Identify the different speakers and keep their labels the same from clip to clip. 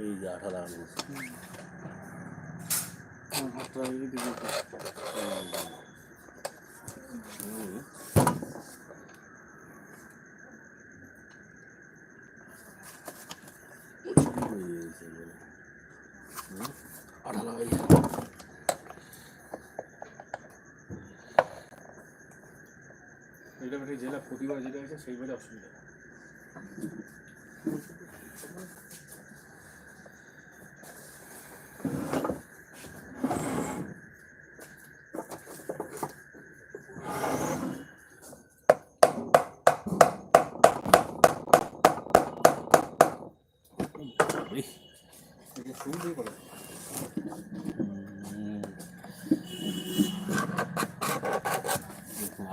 Speaker 1: এই যে আঠা লাগানো আঠা লাগাই
Speaker 2: এটা জেলা প্রতিবার যেটা আছে সেইবারে অসুবিধা।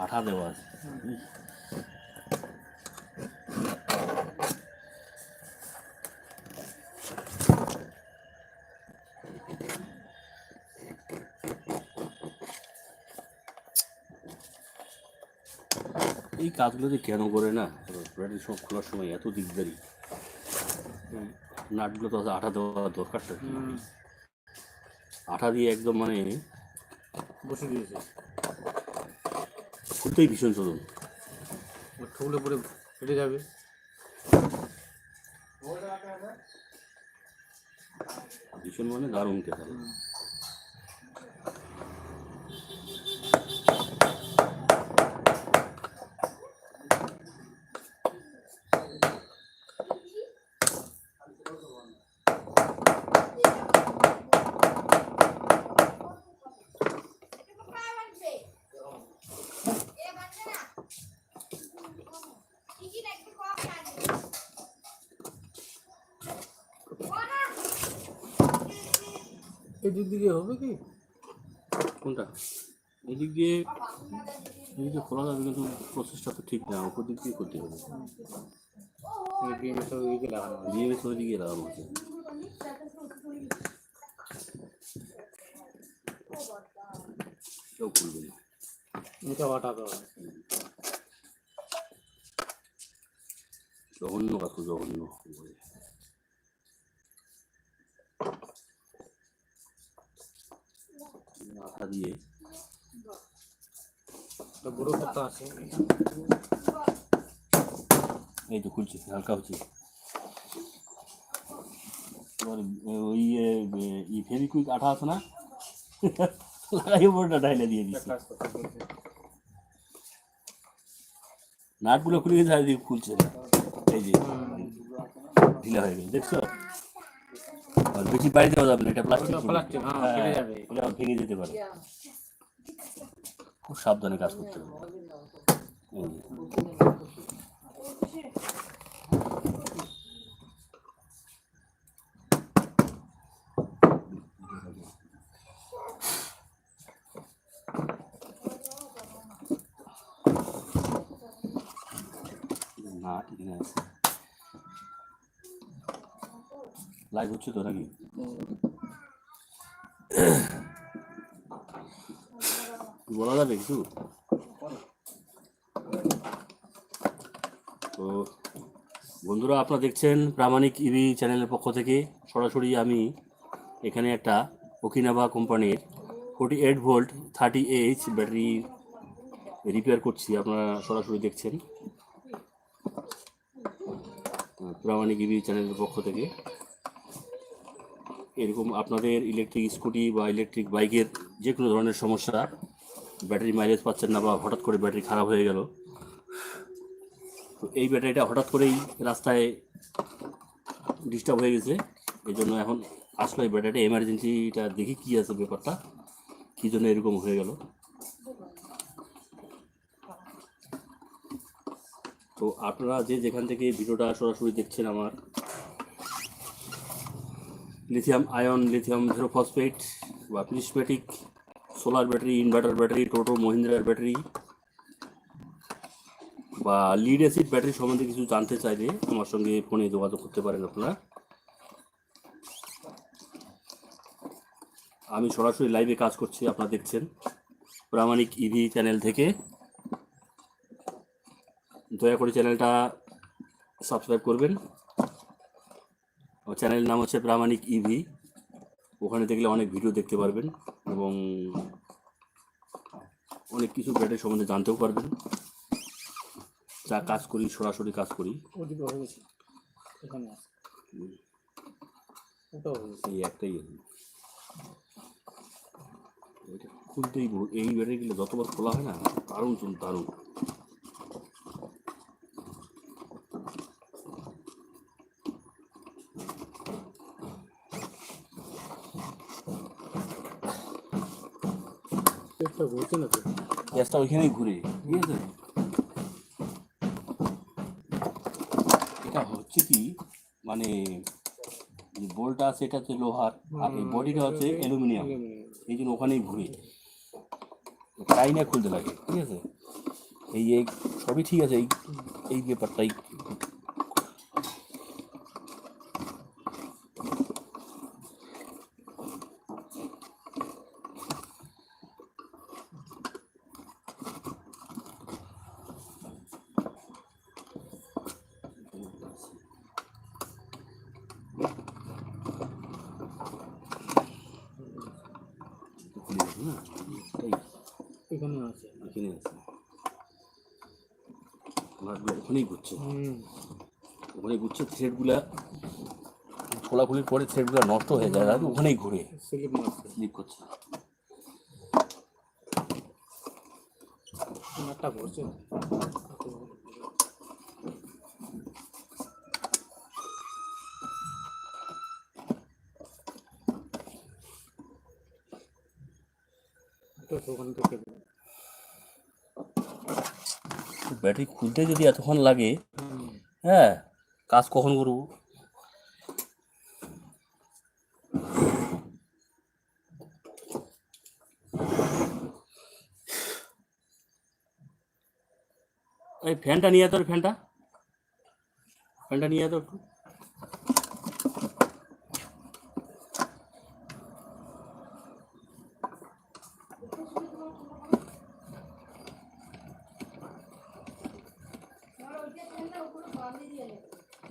Speaker 1: আঠা দেওয়া আছে। এই কাজগুলো যে কেন করে না? ব্র্যান্ডের সব খোলার সময় এত দিকদারি নাটগুলো তো আঠা দেওয়া দরকারটা আঠা দিয়ে একদম মানে
Speaker 2: বসে দিয়েছে।
Speaker 1: খুলতেই ভীষণ
Speaker 2: ও ঠুকলে পরে ফেটে যাবে।
Speaker 1: ভীষণ মানে দারুণ কেতা
Speaker 2: এই দিক হবে কি?
Speaker 1: কোনটা? এদিক দিয়ে এদিক খোলা যাবে কিন্তু প্রসেসটা তো ঠিক না উপর দিক দিয়ে করতে হবে।
Speaker 2: বিএমএস দিকে লাগানো
Speaker 1: বিএমএস ওই লাগানো কেউ খুলবে না।
Speaker 2: এটা হবে
Speaker 1: জঘন্য কাকু জঘন্য। মাথা দিয়ে।
Speaker 2: বড় কথা আছে।
Speaker 1: এই তো খুলছে হালকা হচ্ছে। ওই ই ফেবিকুইক আঠা আছে না? লাগাই বড়টা ডাইলে দিয়ে দিচ্ছে।
Speaker 2: করতে
Speaker 1: নাটগুলো খুলে গেছে আর খুলছে না। এই যে ঢিলা হয়ে গেছে দেখছ? আর বেশি বাইরে দেওয়া যাবে না এটা প্লাস্টিক
Speaker 2: যাবে।
Speaker 1: এটা ভেঙে যেতে পারে খুব সাবধানে কাজ করতে হবে। না এখানে আছে লাইভ হচ্ছে তো নাকি বলা যাবে কিছু তো বন্ধুরা আপনারা দেখছেন প্রামাণিক ইভি চ্যানেলের পক্ষ থেকে সরাসরি আমি এখানে একটা ওকিনাভা কোম্পানির forty eight volt thirty H battery repair করছি। আপনারা সরাসরি দেখছেন। প্রামাণিক ইভি চ্যানেলের পক্ষ থেকে। এরকম আপনাদের ইলেকট্রিক স্কুটি বা ইলেকট্রিক বাইকের যে কোনো ধরনের সমস্যা ব্যাটারি মাইলেজ পাচ্ছেন না বা হঠাৎ করে ব্যাটারি খারাপ হয়ে গেল, তো এই ব্যাটারিটা হঠাৎ করেই রাস্তায় ডিস্টার্ব হয়ে গেছে। এই জন্য এখন আসলে এই ব্যাটারিটা এমার্জেন্সিটা দেখি কী আছে ব্যাপারটা, কী জন্য এরকম হয়ে গেল। তো আপনারা যে যেখান থেকে ভিডিওটা সরাসরি দেখছেন আমার লিথিয়াম আয়ন লিথিয়াম ফসফেট বা prismatic solar battery inverter battery টোটো মহিন্দ্রার ব্যাটারি বা লিড অ্যাসিড ব্যাটারি সম্বন্ধে কিছু জানতে চাইলে আমার সঙ্গে ফোনে যোগাযোগ করতে পারেন আপনারা। আমি সরাসরি লাইভে কাজ করছি, আপনারা দেখছেন প্রামাণিক ইভি চ্যানেল থেকে। দয়া করে চ্যানেলটা সাবস্ক্রাইব করবেন। চ্যানেলের নাম হচ্ছে প্রামাণিক ইভি ওখানে দেখলে অনেক ভিডিও দেখতে পারবেন এবং অনেক কিছু ব্যাটারি সম্বন্ধে জানতেও পারবেন। যা কাজ করি সরাসরি কাজ করি। এই একটাই খুলতেই এই ব্যাটারিগুলো যতবার খোলা হয় না দারুণ দারুণ
Speaker 2: একটা ঘুরছে না তো
Speaker 1: গ্যাসটা ওইখানেই ঘুরে ঠিক আছে? এটা হচ্ছে কি মানে যে বোল্টটা আছে এটা হচ্ছে লোহার আর এই বডিটা হচ্ছে অ্যালুমিনিয়াম। এই জন্য ওখানেই ঘুরে। তাই না খুলতে লাগে ঠিক আছে? এই এই সবই ঠিক আছে এই এই ব্যাপারটাই খুলে গেছে না এই
Speaker 2: এখানে আছে
Speaker 1: এখানে আছে নাটগুলো ওখানেই ঘুরছে। ওখানে ঘুরছে থ্রেডগুলা খোলাখুলির পরে থ্রেডগুলো নষ্ট হয়ে যায় আর ওখানেই ঘুরে।
Speaker 2: স্লিপ
Speaker 1: করছে।
Speaker 2: তো ওখান থেকে
Speaker 1: ব্যাটারি খুলতে যদি এতক্ষণ লাগে হ্যাঁ কাজ কখন করব? এই ফ্যানটা নিয়ে তোর, ফ্যানটা। ফ্যানটা নিয়ে তোর একটু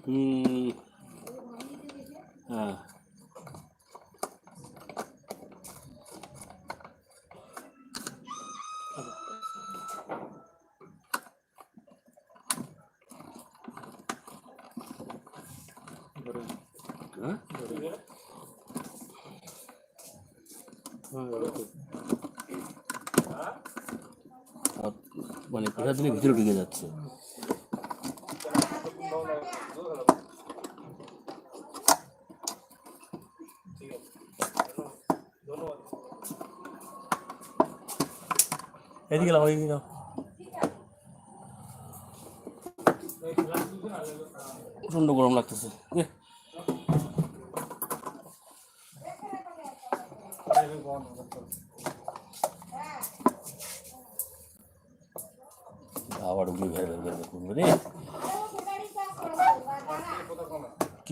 Speaker 1: হুম হ্যাঁ
Speaker 2: ধরে
Speaker 1: হ্যাঁ
Speaker 2: হ্যাঁ এরকম।
Speaker 1: আর মানে প্রেশার দিলে ভিতরে ঢুকে যাচ্ছে এদিকে লাও এদিকে লাও প্রচণ্ড গরম লাগতেছে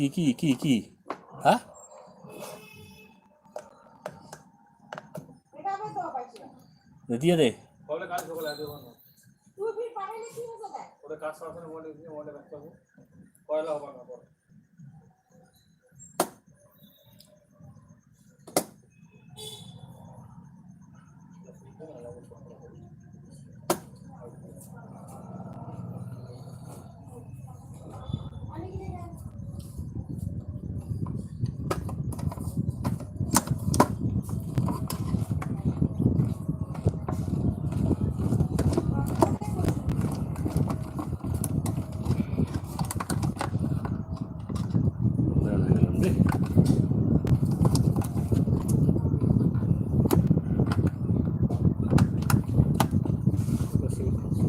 Speaker 1: কি কি কি কি হ্যাঁ দে দিয়ে দে বেরোনো হয়ে গেলাম রে
Speaker 2: ওটা স্লিপ মারছে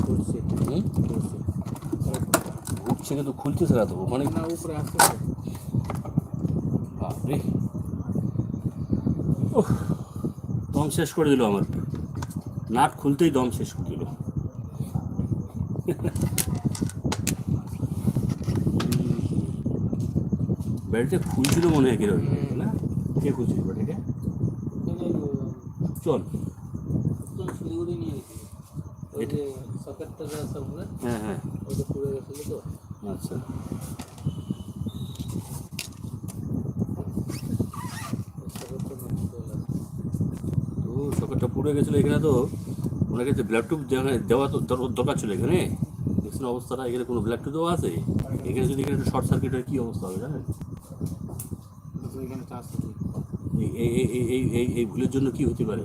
Speaker 2: ঘুরছে
Speaker 1: হুম
Speaker 2: ঘুরছে
Speaker 1: উঠছে কিন্তু খুলতেছে না তো ওখানে
Speaker 2: না উপরে আসছে
Speaker 1: বাপরে। দম শেষ করে দিল আমার। নাট খুলতেই দম শেষ করে দিল। ব্যাটারিটা খুলছিল মনে হয় কীরকম না? কে খুলছিল ব্যাটারিটা চল
Speaker 2: শিলিগুড়ি নিয়ে গেছি ওই
Speaker 1: এটা-
Speaker 2: যে সকেটটা যা আছে আপনার
Speaker 1: হ্যাঁ হ্যাঁ
Speaker 2: ওইটা পুড়ে গেছিল তো
Speaker 1: আচ্ছা।
Speaker 2: সকেটটা গেছে।
Speaker 1: পুড়ে গেছিল এখানে তো। ওনাকে যে ব্লাড টিউব দেওয়া তো দর- দরকার ছিল এখানে। দেখছেন অবস্থাটা এখানে কোনো ব্লাড টিউব দেওয়া আছে? এখানে যদি এখানে শর্ট সার্কিট হয় কী অবস্থা হবে জানেন? এই এই এই এই ভুলের জন্য কি হতে পারে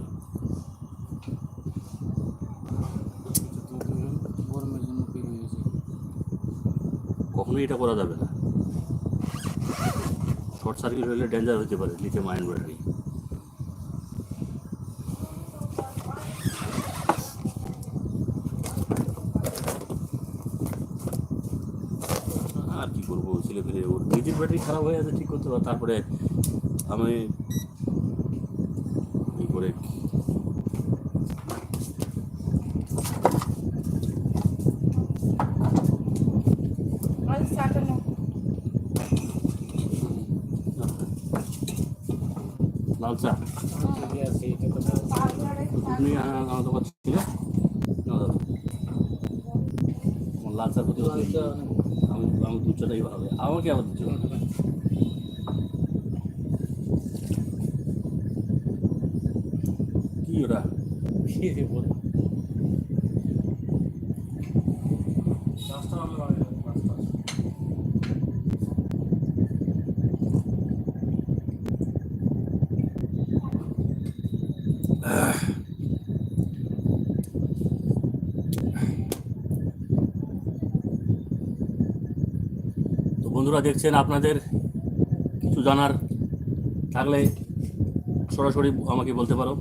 Speaker 2: গরমের জন্য কি হয়েছে
Speaker 1: কখনোই এটা করা যাবে না। শর্ট সার্কিট হলে ডেঞ্জার হতে পারে লিথিয়াম আয়ন ব্যাটারি আর কি করব? ছেলে ফেলে ওর নিজের ব্যাটারি খারাপ হয়ে আছে, ঠিক করতে হবে তারপরে আমি লাল চা। তুমি আমার চা করতে
Speaker 2: লাল চা অনেক
Speaker 1: আমি আমি দুধ চাটাই ভালো আমাকে আবার দিচ্ছ কি ওটা বন্ধুরা দেখছেন আপনাদের কিছু জানার থাকলে সরাসরি আমাকে বলতে পারো।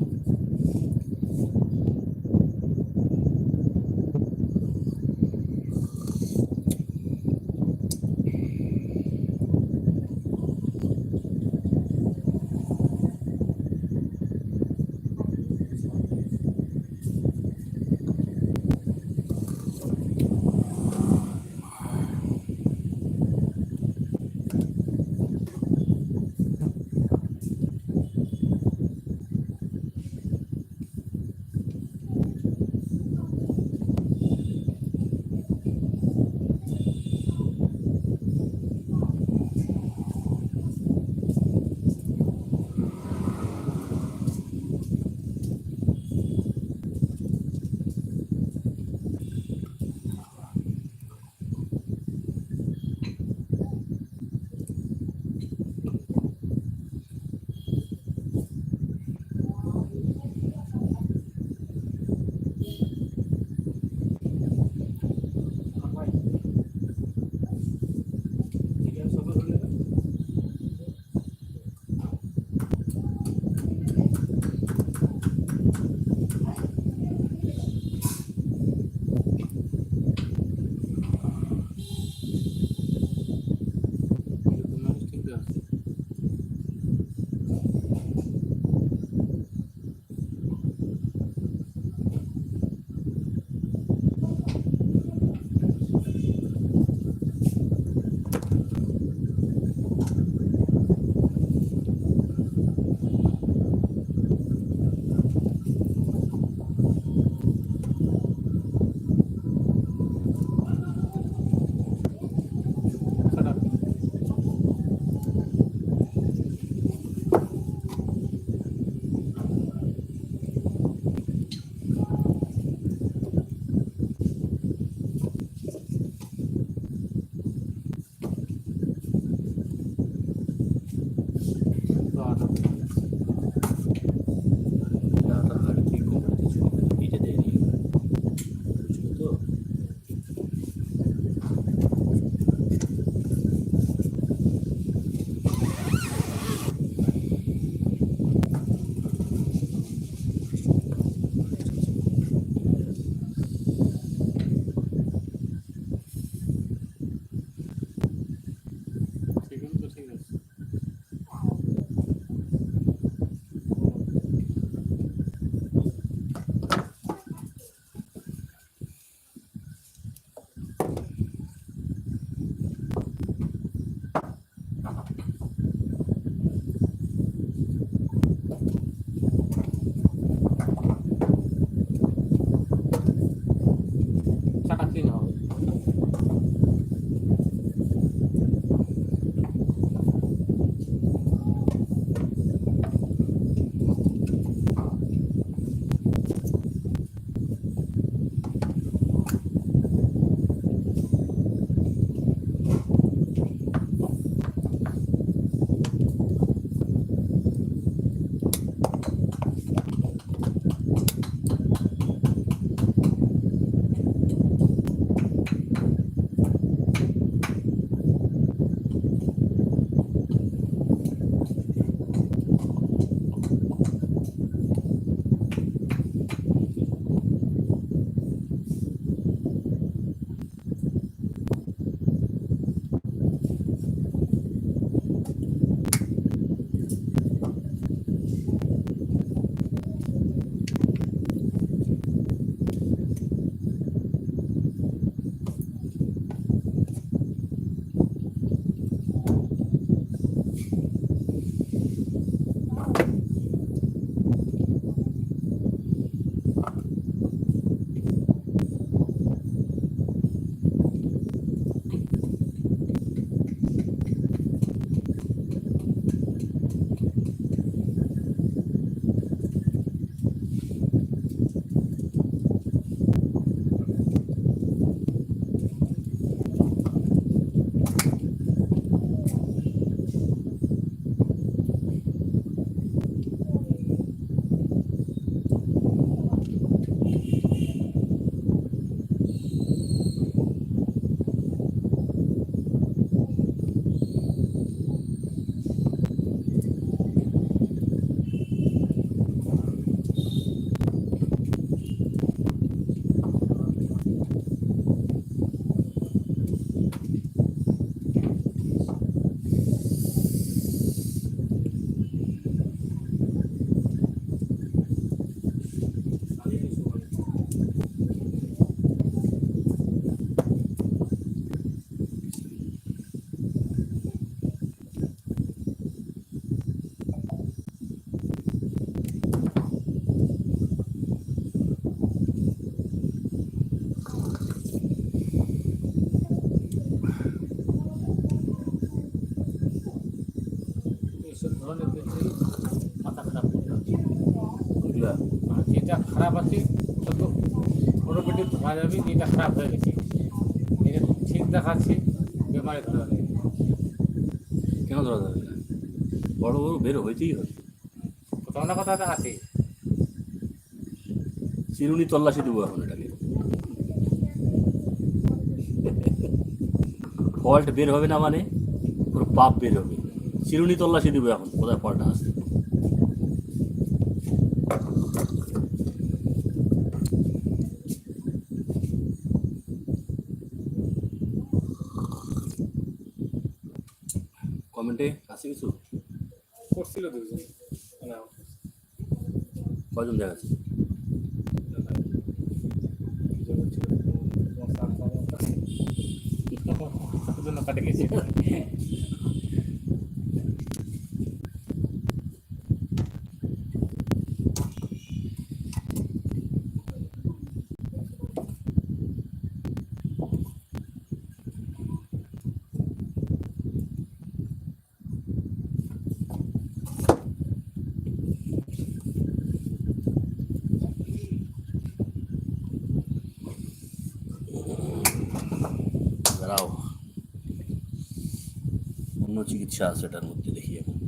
Speaker 2: খারাপ হয়ে গেছে। এটা ঠিক দেখাচ্ছে বেমারে ধরা যাবে
Speaker 1: কেন ধরা যাবে না বড় বড় বের হইতেই হবে।
Speaker 2: কোথাও না কোথাও দেখাচ্ছে।
Speaker 1: চিরুনি তল্লাশি দেবো এখন এটাকে। ফল্ট বের হবে না মানে পুরো পাপ বের হবে। চিরুনি তল্লাশি দেবো এখন কোথায় ফল্ট আসছে? আছে কিছু?
Speaker 2: করছিল দুজন। না
Speaker 1: কয়জন দেখাচ্ছে
Speaker 2: জন্য কাটে গেছে
Speaker 1: দাঁড়াও অন্য চিকিৎসা আছে এটার মধ্যে দেখি এখন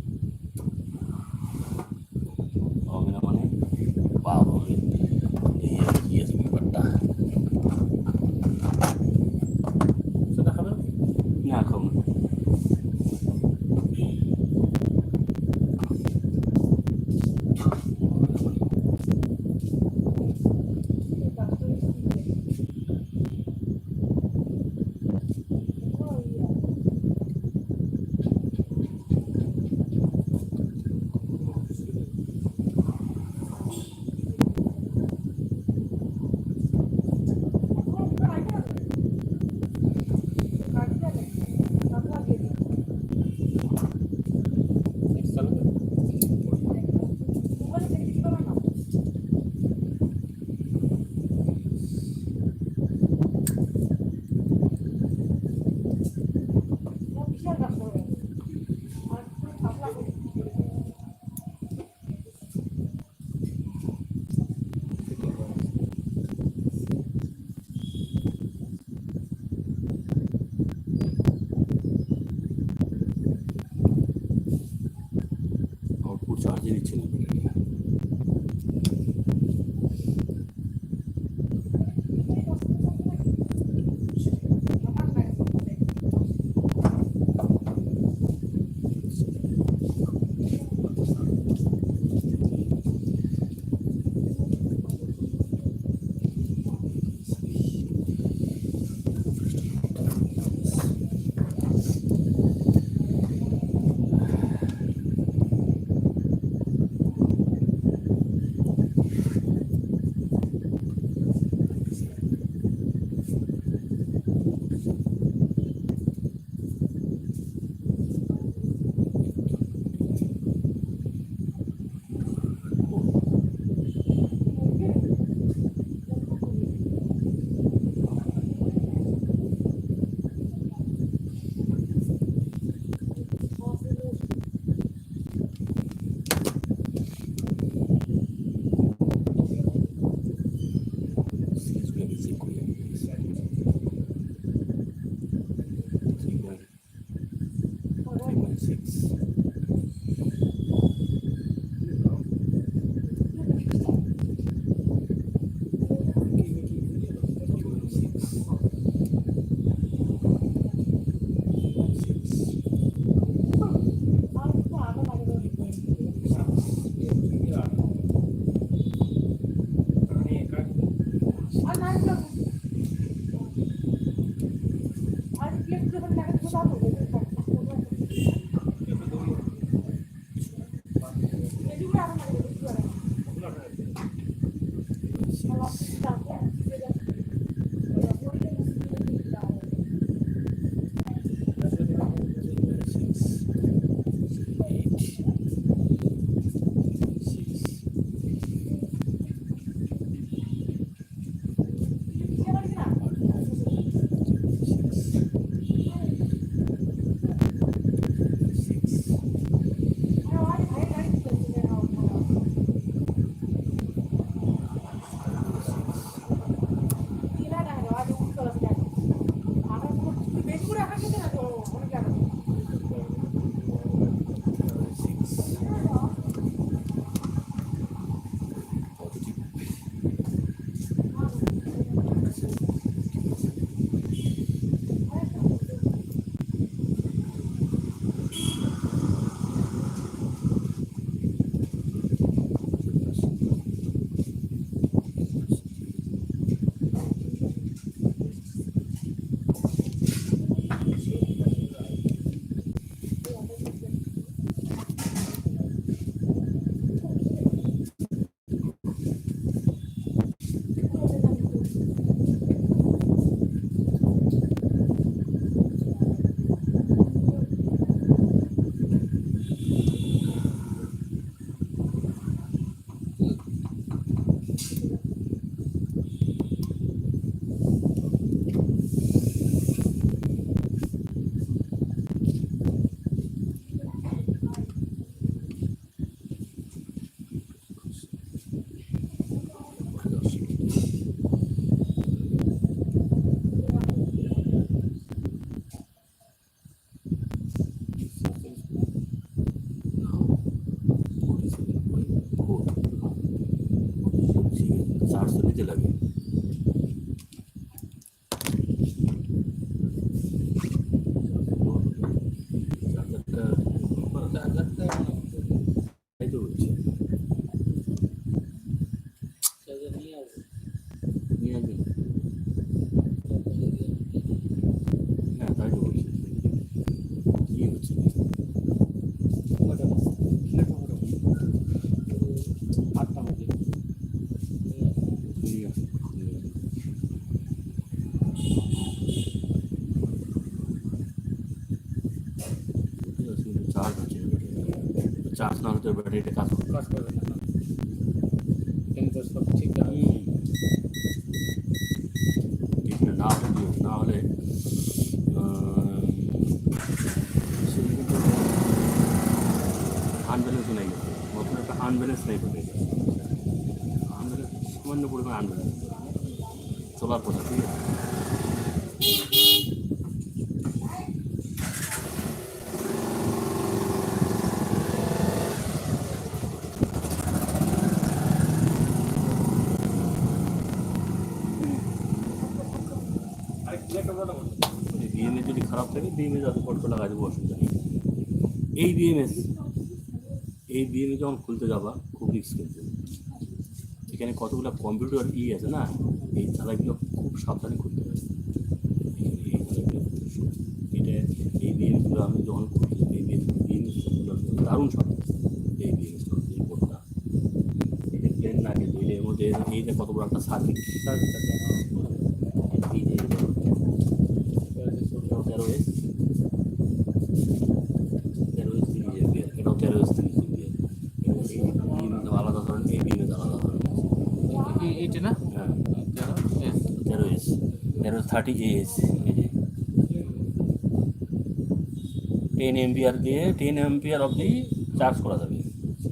Speaker 1: চার্জ হচ্ছে চার্জ না হতে ব্যাটারিটা কাজ করবে
Speaker 2: কাজ করবে না কিন্তু সব ঠিক আছে
Speaker 1: এখানে না হলে দিও, না হলে আনব্যালেন্স নাই গেছে নতুন একটা আনব্যালেন্স নাই করে আনব্যালেন্স সামান্য পরিমাণ আনব্যালেন্স চলার কথা ঠিক আছে বিএমএস যদি খারাপ থাকে বিএমএস আগে ফটো লাগাই দেবো অসুবিধা নেই এই বিএমএস এই বিএমএস যখন খুলতে যাবা, খুব রিস্ক এখানে কতগুলো কম্পিউটার ই আছে না, এই চালাগুলো খুব সাবধানে খুলতে হবে। এটা এই বিএমএসগুলো আমি যখন খুলি, এই বিএমএসগুলো দারুণ সাবধান। এই বিএমএসগুলো এই বোর্ডটা এটা প্লেন না কিন্তু এর মধ্যে এই যে কত বড় একটা সার্কিট এই যে এটাও তেরো এস তেরো এস তিরিশ এমপিয়ার এটাও তেরো এস তিরিশ এমপিয়ার এই বিএমএস আলাদা ধরনের এই বিএমএস আলাদা ধরনের
Speaker 2: এইটা না
Speaker 1: হ্যাঁ
Speaker 2: তেরো এস
Speaker 1: তেরো এস তেরো থার্টি এস এই যে টেন এমপিয়ার দিয়ে টেন এমপিয়ার অবধি চার্জ করা যাবে।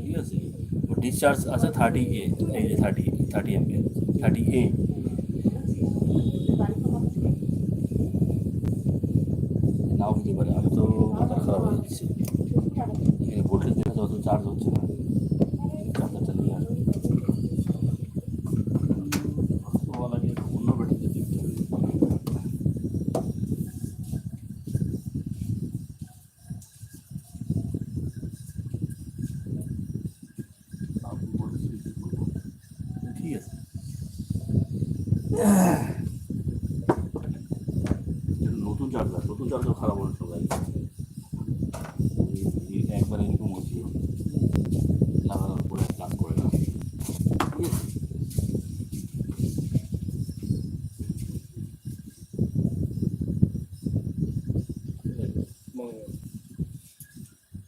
Speaker 1: ঠিক আছে? ডিসচার্জ আছে থার্টি এ এই যে thirty thirty ampere thirty A নাও হতে পারে, আমি তো মাথা খারাপ হয়ে যাচ্ছে। এখানে ভোল্টেজ দেখা যাচ্ছে, অত চার্জ হচ্ছে না।